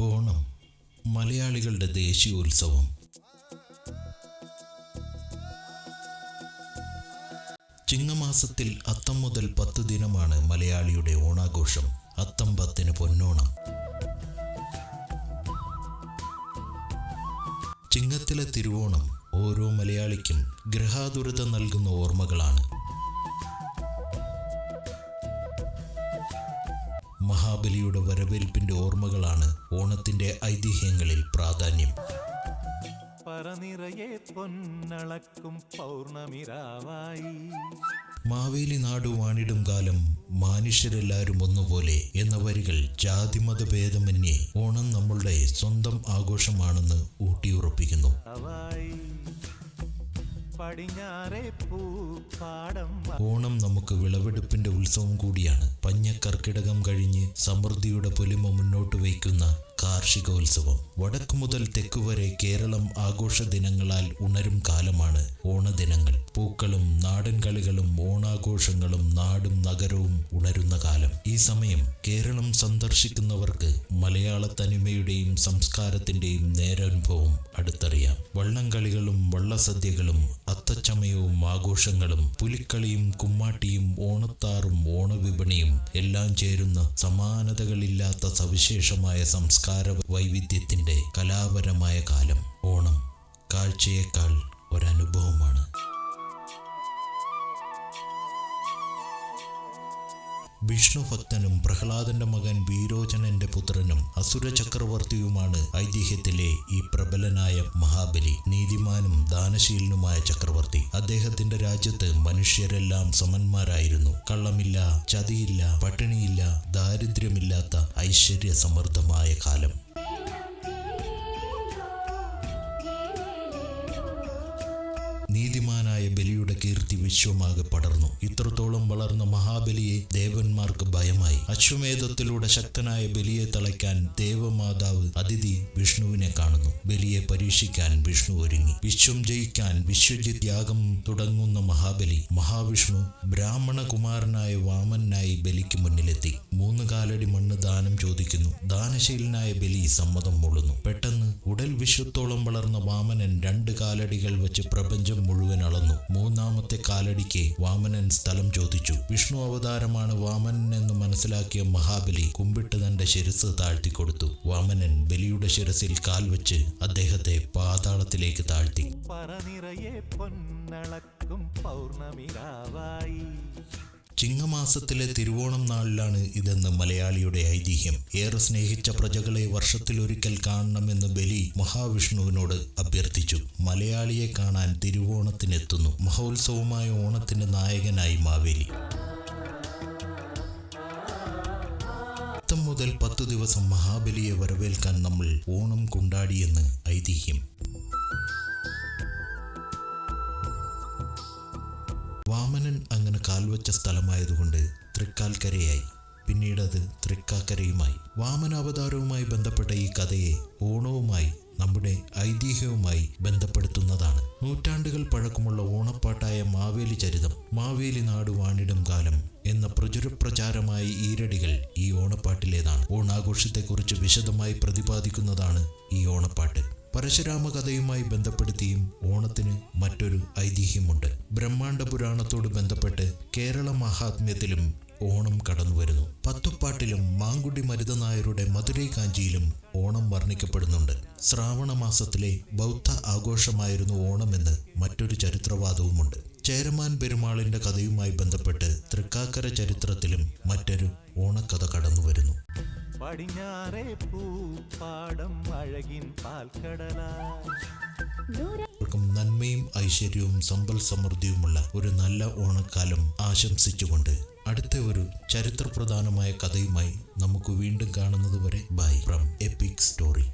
ഓണം മലയാളികളുടെ ദേശീയോത്സവം. ചിങ്ങമാസത്തിൽ അത്തം മുതൽ പത്ത് ദിനമാണ് മലയാളിയുടെ ഓണാഘോഷം. അത്തം പത്തിന് പൊന്നോണം. ചിങ്ങത്തിലെ തിരുവോണം ഓരോ മലയാളിക്കും ഗ്രഹാതുരത നൽകുന്ന ഓർമ്മകളാണ്. മഹാബലിയുടെ വരവേൽപ്പിന്റെ ഓർമ്മകളാണ് ഓണത്തിന്റെ ഐതിഹ്യങ്ങളിൽ പ്രാധാന്യം. പറനിറയെ പൊന്നളക്കും പൗർണമിരാവായി. മാവേലി നാടു വാണിടും കാലം മാനുഷ്യരെല്ലാവരും ഒന്നുപോലെ എന്ന വരികൾ ജാതിമത ഭേദമന്യേ ഓണം നമ്മളുടെ സ്വന്തം ആഘോഷമാണെന്ന് ഊട്ടിയുറപ്പിക്കുന്നു. ഓണം നമുക്ക് വിളവെടുപ്പിന്റെ ഉത്സവം കൂടിയാണ്. പഞ്ഞക്കർക്കിടകം കഴിഞ്ഞ് സമൃദ്ധിയുടെ പൊലിമ മുന്നോട്ട് വയ്ക്കുന്ന കാർഷികോത്സവം വടക്കു മുതൽ തെക്കുവരെ കേരളം ആഘോഷ ദിനങ്ങളാൽ ഉണരും കാലമാണ് ഓണദിനങ്ങൾ. പൂക്കളും നാടൻ കളികളും ഓണാഘോഷങ്ങളും നാടും നഗരവും ഉണരുന്ന കാലം. ഈ സമയം കേരളം സന്ദർശിക്കുന്നവർക്ക് മലയാള തനിമയുടെയും സംസ്കാരത്തിന്റെയും നേരനുഭവം അടുത്തറിയാം. വള്ളംകളികളും വള്ളസദ്യകളും അത്തച്ചമയവും ആഘോഷങ്ങളും പുലിക്കളിയും കുമ്മാട്ടിയും ഓണത്താറും ഓണവിപണിയും എല്ലാം ചേരുന്ന സമാനതകളില്ലാത്ത സവിശേഷമായ സംസ്കാര വൈവിധ്യത്തിന്റെ കലാപരമായ കാലം ഓണം കാഴ്ചയേക്കാൾ ഒരനുഭവമാണ്. വിഷ്ണു ഭക്തനും പ്രഹ്ലാദന്റെ മകൻ വീരോചനന്റെ പുത്രനും അസുര ചക്രവർത്തിയുമാണ് ഐതിഹ്യത്തിലെ ഈ പ്രബലനായ മഹാബലി നീതിമാനും ദാനശീലനുമായ ചക്രവർത്തി. അദ്ദേഹത്തിന്റെ രാജ്യത്ത് മനുഷ്യരെല്ലാം സമന്മാരായിരുന്നു. കള്ളമില്ല ചതിയില്ല പട്ടിണിയില്ല ദാരിദ്ര്യമില്ലാത്ത ഐശ്വര്യ സമൃദ്ധമായ കാലം. നീതിമാനായ ബലിയുടെ കീർത്തി വിശ്വമാകെ പടർന്നു. ഇത്രത്തോളം വളർന്ന മഹാബലിയെ ദേവന്മാർക്ക് ഭയമായി. അശ്വമേധത്തിലൂടെ ശക്തനായ ബലിയെ തളയ്ക്കാൻ ദേവമാതാവ് അതിഥി വിഷ്ണുവിനെ കാണുന്നു. ബലിയെ പരീക്ഷിക്കാൻ വിഷ്ണു ഒരുങ്ങി. വിശ്വം ജയിക്കാൻ വിശ്വജിത് യാഗം തുടങ്ങുന്ന മഹാബലി മഹാവിഷ്ണു ബ്രാഹ്മണ കുമാരനായ വാമനായി ബലിക്ക് മുന്നിലെത്തി. മൂന്ന് കാലടി മണ്ണ് ദാനം ചോദിക്കുന്നു. ദാനശീലനായ ബലി സമ്മതം മൂളുന്നു. പെട്ടെന്ന് ഉടൽ വിശ്വത്തോളം വളർന്ന വാമനൻ രണ്ട് കാലടികൾ വെച്ച് പ്രപഞ്ചം മുഴുവൻ അളന്നു. മൂന്നാമത്തെ കാലടിക്ക് വാമനൻ സ്ഥലം ചോദിച്ചു. വിഷ്ണു അവതാരമാണ് വാമനൻ എന്ന് മനസ്സിലാക്കിയ മഹാബലി കുമ്പിട്ട് തന്റെ ശിരസ് താഴ്ത്തിക്കൊടുത്തു. വാമനൻ ബലിയുടെ ശിരസിൽ കാൽ വെച്ച് അദ്ദേഹത്തെ പാതാളത്തിലേക്ക് താഴ്ത്തി. പറനിറയെ പൊന്നളക്കും പൗർണമിരാവായി. ചിങ്ങമാസത്തിലെ തിരുവോണം നാളിലാണ് ഇതെന്ന് മലയാളിയുടെ ഐതിഹ്യം. ഏറെ സ്നേഹിച്ച പ്രജകളെ വർഷത്തിലൊരിക്കൽ കാണണമെന്ന് ബലി മഹാവിഷ്ണുവിനോട് അഭ്യർത്ഥിച്ചു. മലയാളിയെ കാണാൻ തിരുവോണത്തിനെത്തുന്നു. മഹോത്സവമായ ഓണത്തിന്റെ നായകനായി മാവേലി. മുതൽ പത്തു ദിവസം മഹാബലിയെ വരവേൽക്കാൻ നമ്മൾ ഓണം കൊണ്ടാടിയെന്ന് ഐതിഹ്യം. വാമനൻ കാൽവച്ച സ്ഥലമായതുകൊണ്ട് തൃക്കാൽക്കരയായി. പിന്നീട് അത് തൃക്കാക്കരയുമായി. വാമനാവതാരവുമായി ബന്ധപ്പെട്ട ഈ കഥയെ ഓണവുമായി നമ്മുടെ ഐതിഹ്യവുമായി ബന്ധപ്പെടുത്തുന്നതാണ്. നൂറ്റാണ്ടുകൾ പഴക്കമുള്ള ഓണപ്പാട്ടായ മാവേലി ചരിതം മാവേലി നാട് വാണിടും കാലം എന്ന പ്രചുരപ്രചാരമായ ഈരടികൾ ഈ ഓണപ്പാട്ടിലേതാണ്. ഓണാഘോഷത്തെക്കുറിച്ച് വിശദമായി പ്രതിപാദിക്കുന്നതാണ് ഈ ഓണപ്പാട്ട്. പരശുരാമ കഥയുമായി ബന്ധപ്പെടുത്തിയും ഓണത്തിന് മറ്റൊരു ഐതിഹ്യമുണ്ട്. ബ്രഹ്മാണ്ഡ പുരാണത്തോട് ബന്ധപ്പെട്ട് കേരള മഹാത്മ്യത്തിലും ഓണം കടന്നു വരുന്നു പത്തുപ്പാട്ടിലും മാങ്കുടി മരുത നായരുടെ മധുരൈ കാഞ്ചിയിലും ഓണം വർണിക്കപ്പെടുന്നുണ്ട്. ശ്രാവണ മാസത്തിലെ ബൗദ്ധ ആഘോഷമായിരുന്നു ഓണമെന്ന് മറ്റൊരു ചരിത്രവാദവുമുണ്ട്. ചേരമാൻ പെരുമാളിന്റെ കഥയുമായി ബന്ധപ്പെട്ട് തൃക്കാക്കര ചരിത്രത്തിലും മറ്റൊരു ഓണക്കഥ കടന്നു വരുന്നു പടിഞ്ഞാറെ പൂപ്പാടം അഴകിൻ എല്ലാവർക്കും നന്മയും ഐശ്വര്യവും സമ്പൽ സമൃദ്ധിയുമുള്ള ഒരു നല്ല ഓണക്കാലം ആശംസിച്ചുകൊണ്ട് അടുത്ത ഒരു ചരിത്രപ്രധാനമായ കഥയുമായി നമുക്ക് വീണ്ടും കാണുന്നത് വരെ ബൈ ഫ്രം എപ്പിക് സ്റ്റോറി.